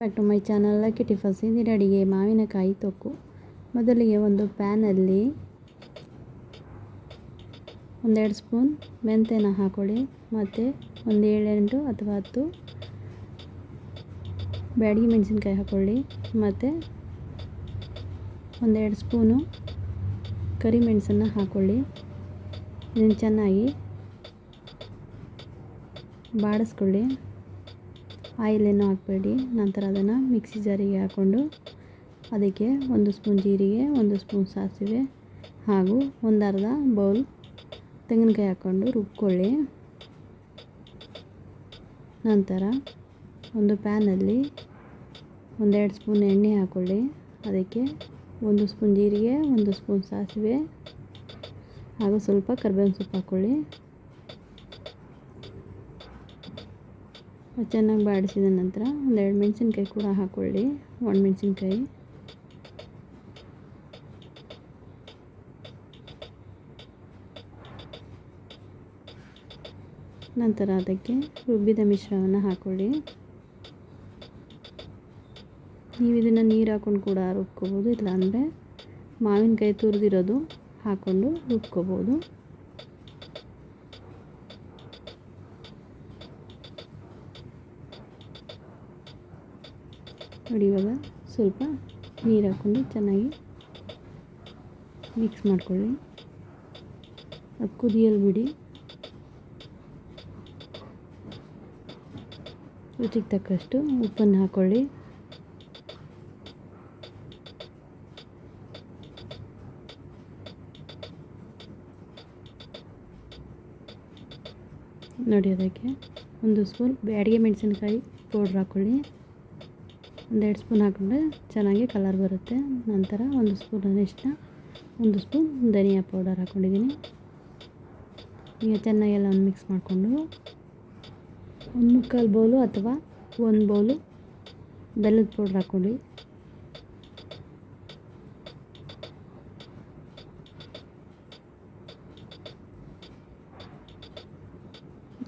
Back to my channel Kitty tiffins ಇಂದಿನ ಅಡಿಗೆ ಮಾವಿನಕಾಯಿ ತೊಕ್ಕು. ಮೊದಲಿಗೆ ಒಂದು ಪ್ಯಾನಲ್ಲಿ ಒಂದೆರಡು ಸ್ಪೂನ್ ಮೆಂತೆನ ಹಾಕೊಳ್ಳಿ ಮತ್ತು ಒಂದು ಏಳೆಂಟು ಅಥವಾ ಹತ್ತು ಬ್ಯಾಡಗಿ ಮೆಣಸಿನ್ಕಾಯಿ ಹಾಕೊಳ್ಳಿ ಮತ್ತು ಒಂದೆರಡು ಸ್ಪೂನು ಕರಿಮೆಣಸನ್ನು ಹಾಕ್ಕೊಳ್ಳಿ ಇದನ್ನು ಚೆನ್ನಾಗಿ ಬಾಡಿಸ್ಕೊಳ್ಳಿ. ಆಯಿಲೇನು ಹಾಕಬೇಡಿ. ನಂತರ ಅದನ್ನು ಮಿಕ್ಸಿ ಜಾರಿಗೆ ಹಾಕ್ಕೊಂಡು ಅದಕ್ಕೆ ಒಂದು ಸ್ಪೂನ್ ಜೀರಿಗೆ, ಒಂದು ಸ್ಪೂನ್ ಸಾಸಿವೆ ಹಾಗೂ ಒಂದು ಅರ್ಧ ಬೌಲ್ ತೆಂಗಿನಕಾಯಿ ಹಾಕ್ಕೊಂಡು ರುಬ್ಕೊಳ್ಳಿ. ನಂತರ ಒಂದು ಪ್ಯಾನಲ್ಲಿ ಒಂದೆರಡು ಸ್ಪೂನ್ ಎಣ್ಣೆ ಹಾಕ್ಕೊಳ್ಳಿ. ಅದಕ್ಕೆ ಒಂದು ಸ್ಪೂನ್ ಜೀರಿಗೆ, ಒಂದು ಸ್ಪೂನ್ ಸಾಸಿವೆ ಹಾಗೂ ಸ್ವಲ್ಪ ಕರ್ಬೇವಿನ ಸೊಪ್ಪು ಹಾಕ್ಕೊಳ್ಳಿ. ಚೆನ್ನಾಗಿ ಬಾಡಿಸಿದ ನಂತರ ಒಂದೆರಡು ಮೆಣಸಿನ್ಕಾಯಿ ಕೂಡ ಹಾಕ್ಕೊಳ್ಳಿ. ಮೆಣಸಿನ್ಕಾಯಿ. ನಂತರ ಅದಕ್ಕೆ ರುಬ್ಬಿದ ಮಿಶ್ರಣವನ್ನು ಹಾಕ್ಕೊಳ್ಳಿ. ನೀವು ಇದನ್ನು ನೀರು ಹಾಕ್ಕೊಂಡು ಕೂಡ ರುಬ್ಕೋಬೋದು. ಇಲ್ಲಾಂದರೆ ಮಾವಿನಕಾಯಿ ತುರಿದಿರೋದು ಹಾಕ್ಕೊಂಡು ರುಬ್ಕೋಬೋದು. ನೋಡಿ ಇವಾಗ ಸ್ವಲ್ಪ ನೀರು ಹಾಕ್ಕೊಂಡು ಚೆನ್ನಾಗಿ ಮಿಕ್ಸ್ ಮಾಡ್ಕೊಳ್ಳಿ. ಅದು ಕುದಿಯಲು ಬಿಡಿ. ರುಚಿಗೆ ತಕ್ಕಷ್ಟು ಉಪ್ಪನ್ನು ಹಾಕ್ಕೊಳ್ಳಿ ನೋಡಿ ಅದಕ್ಕೆ ಒಂದು ಸ್ಪೂನ್ ಅಡುಗೆ ಮೆಣಸಿನ್ಕಾಯಿ ಪೌಡ್ರ್ ಹಾಕ್ಕೊಳ್ಳಿ ಒಂದೆರಡು ಸ್ಪೂನ್ ಹಾಕಿದ್ರೆ ಚೆನ್ನಾಗಿ ಕಲರ್ ಬರುತ್ತೆ. ನಂತರ ಒಂದು ಸ್ಪೂನ್ ಅರಿಶಿನ ಒಂದು ಸ್ಪೂನ್ ಧನಿಯಾ ಪೌಡರ್ ಹಾಕ್ಕೊಂಡಿದ್ದೀನಿ. ಈಗ ಚೆನ್ನಾಗಿ ಒಂದು ಮಿಕ್ಸ್ ಮಾಡಿಕೊಂಡು ಒಂದು ಮುಕ್ಕಾಲು ಬೌಲು ಅಥವಾ ಒಂದು ಬೌಲು ಬೆಲ್ಲದ ಪೌಡ್ರ್ ಹಾಕ್ಕೊಳ್ಳಿ.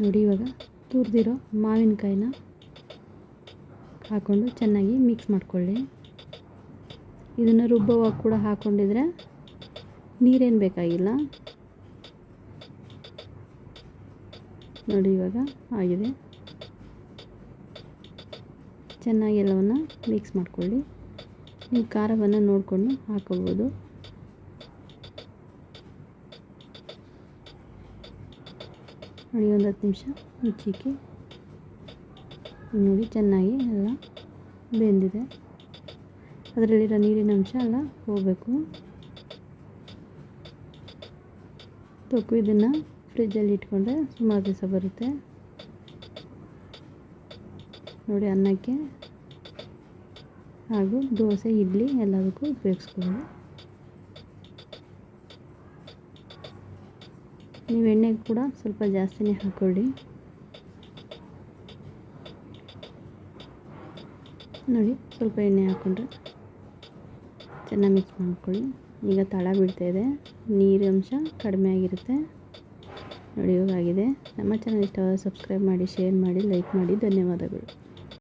ನೋಡಿ ಇವಾಗ ತುರಿದಿರೋ ಮಾವಿನಕಾಯಿನ ಹಾಕ್ಕೊಂಡು ಚೆನ್ನಾಗಿ ಮಿಕ್ಸ್ ಮಾಡಿಕೊಳ್ಳಿ. ಇದನ್ನು ರುಬ್ಬುವಾಗ ಕೂಡ ಹಾಕ್ಕೊಂಡಿದ್ರೆ ನೀರೇನು ಬೇಕಾಗಿಲ್ಲ. ನೋಡಿ ಇವಾಗ ಆಗಿದೆ. ಚೆನ್ನಾಗಿ ಎಲ್ಲವನ್ನು ಮಿಕ್ಸ್ ಮಾಡಿಕೊಳ್ಳಿ. ನೀವು ಖಾರವನ್ನು ನೋಡಿಕೊಂಡು ಹಾಕೋಬೋದು ನೋಡಿ, ಒಂದು ಹತ್ತು ನಿಮಿಷ ಮುಚ್ಚಿಕ್ಕಿ. ನೋಡಿ, ಚೆನ್ನಾಗಿ ಎಲ್ಲ ಬೆಂದಿದೆ. ಅದರಲ್ಲಿರೋ ನೀರಿನ ಅಂಶ ಎಲ್ಲ ಹೋಗಬೇಕು. ತೊಕ್ಕು ಇದನ್ನು ಫ್ರಿಜ್ಜಲ್ಲಿ ಇಟ್ಕೊಂಡ್ರೆ ಸುಮಾರು ದಿವಸ ಬರುತ್ತೆ. ನೋಡಿ, ಅನ್ನಕ್ಕೆ ಹಾಗೂ ದೋಸೆ, ಇಡ್ಲಿ ಎಲ್ಲದಕ್ಕೂ ಉಪಯೋಗಿಸ್ಬೋದು ನೀವು ಎಣ್ಣೆ ಕೂಡ ಸ್ವಲ್ಪ ಜಾಸ್ತಿನೇ ಹಾಕ್ಕೊಳ್ಳಿ. ನೋಡಿ, ಸ್ವಲ್ಪ ಎಣ್ಣೆ ಹಾಕ್ಕೊಂಡ್ರೆ ಚೆನ್ನಾಗಿ ಮಿಕ್ಸ್ ಮಾಡ್ಕೊಳ್ಳಿ. ಈಗ ತಳ ಬೀಳ್ತಾಯಿದೆ ನೀರು ಅಂಶ ಕಡಿಮೆ ಆಗಿರುತ್ತೆ. ನೋಡಿ ಇವಾಗಿದೆ ನಮ್ಮ ಚಾನಲ್ ಇಷ್ಟವಾದ ಸಬ್ಸ್ಕ್ರೈಬ್ ಮಾಡಿ ಶೇರ್ ಮಾಡಿ ಲೈಕ್ ಮಾಡಿ. ಧನ್ಯವಾದಗಳು.